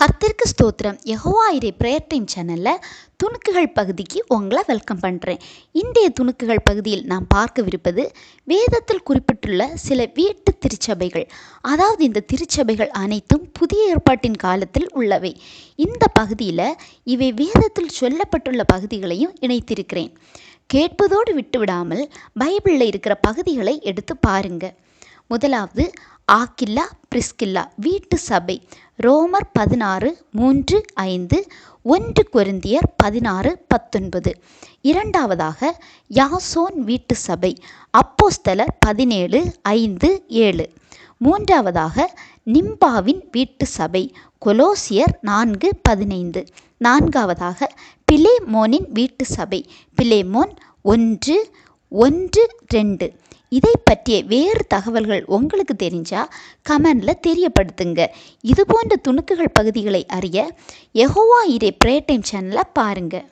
கர்த்திற்கு ஸ்தோத்திரம். Jehovah இரே prayer time சேனலில் துணுக்குகள் பகுதிக்கு உங்களை வெல்கம் பண்ணுறேன் இன்றைய துணுக்குகள் பகுதியில் நாம் பார்க்கவிருப்பது வேதத்தில் குறிப்பிட்டுள்ள சில வீட்டு திருச்சபைகள். அதாவது இந்த திருச்சபைகள் அனைத்தும் புதிய ஏற்பாட்டின் காலத்தில் உள்ளவை. இந்த பகுதியில் இவை வேதத்தில் சொல்லப்பட்டுள்ள பகுதிகளையும் இணைத்திருக்கிறேன். கேட்பதோடு விட்டுவிடாமல் பைபிளில் இருக்கிற பகுதிகளை எடுத்து பாருங்கள் முதலாவது ஆக்கில்லா பிரிஸ்கில்லா வீட்டு சபை. ரோமர் பதினாறு மூன்று ஐந்து ஒன்று கொரிந்தியர் பதினாறு பத்தொன்பது. இரண்டாவதாக யாசோன் வீட்டு சபை. அப்போஸ்தலர் பதினேழு ஐந்து ஏழு. மூன்றாவதாக நிம்பாவின் வீட்டு சபை. கொலோசியர் நான்கு பதினைந்து. நான்காவதாக பிலேமோனின் வீட்டு சபை. பிலேமோன் ஒன்று ஒன்று ரெண்டு. இதை பற்றிய வேறு தகவல்கள் உங்களுக்கு தெரிஞ்சால் கமெண்டில் தெரியப்படுத்துங்க. இது போன்ற துணுக்குகள் பகுதிகளை அறிய எஹோவா இரே ப்ரே டைம் சேனலை பாருங்கள்